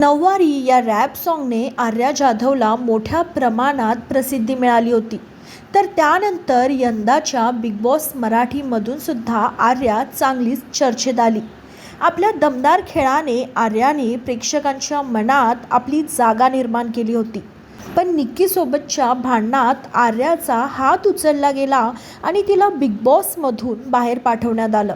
नऊवारी या रॅप सॉंगने आर्या जाधवला मोठ्या प्रमाणात प्रसिद्धी मिळाली होती. तर त्यानंतर यंदाच्या बिग बॉस मराठीमधून सुद्धा आर्या चांगलीच चर्चेत आली. आपल्या दमदार खेळाने आर्याने प्रेक्षकांच्या मनात आपली जागा निर्माण केली होती. पण निक्कीसोबतच्या भांडणात आर्याचा हात उचलला गेला आणि तिला बिग बॉसमधून बाहेर पाठवण्यात आलं.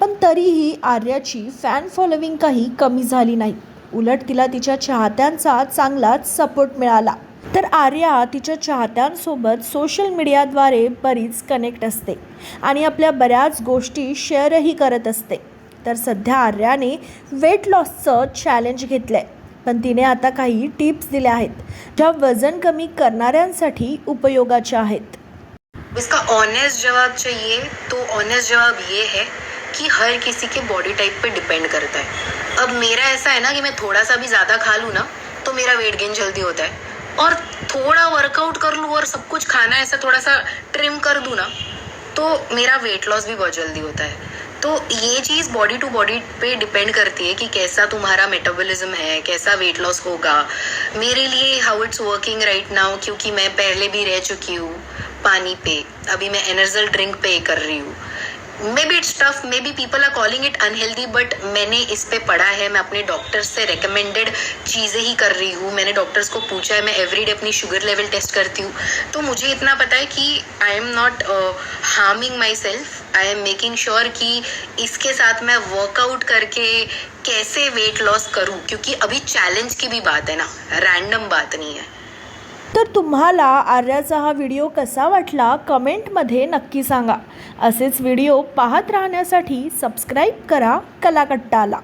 पण तरीही आर्याची फॅन फॉलोविंग काही कमी झाली नाही. उलट तिला तिच्या चाहत्यांचा चांगलाच सपोर्ट मिळाला. तर आर्या तिच्या चाहत्यांसोबत सोशल मीडियाद्वारे बरीच कनेक्ट असते आणि आपल्या बऱ्याच गोष्टी शेअरही करत असते. तर सध्या आर्याने वेट लॉसचं चॅलेंज घेतलं आहे पण तिने आता काही टिप्स दिल्या आहेत ज्या वजन कमी करणाऱ्यांसाठी उपयोगाच्या आहेत. इसका ऑनेस्ट जवाब चाहिए तो ऑनेस्ट जवाब ये है कि हर किसी के बॉडी टाइप पे डिपेंड करता है। अब मेरा ऐसा है ना कि मैं थोड़ा सा भी ज़्यादा खा लूँ ना तो मेरा वेट गेन जल्दी होता है। और थोड़ा वर्कआउट कर लूँ और सब कुछ खाना ऐसा थोड़ा सा ट्रिम कर दूँ ना तो मेरा वेट लॉस भी बहुत जल्दी होता है। तो ये चीज़ बॉडी टू बॉडी पे डिपेंड करती है कि कैसा तुम्हारा मेटाबॉलिज्म है, कैसा वेट लॉस होगा। मेरे लिए how it's working right now क्योंकि मैं पहले भी रह चुकी हूँ पानी पे। अभी मैं एनर्जल ड्रिंक पे कर रही हूँ। Maybe it's tough maybe people are calling it unhealthy but मैंने इस पर पढ़ा है, मैं अपने डॉक्टर्स से रिकमेंडेड चीज़ें ही कर रही हूँ। मैंने डॉक्टर्स को पूछा है, मैं एवरीडे अपनी शुगर लेवल टेस्ट करती हूँ। तो मुझे इतना पता है कि I am not harming myself I am making sure कि इसके साथ मैं वर्कआउट करके कैसे वेट लॉस करूँ? क्योंकि अभी चैलेंज की भी बात है ना। रैंडम बात नहीं है। तर तुम्हाला आर्याचा हा व्हिडिओ कसा वाटला कमेंटमध्ये नक्की सांगा. असेच व्हिडिओ पाहत राहण्यासाठी सबस्क्राईब करा कलाकट्टाला.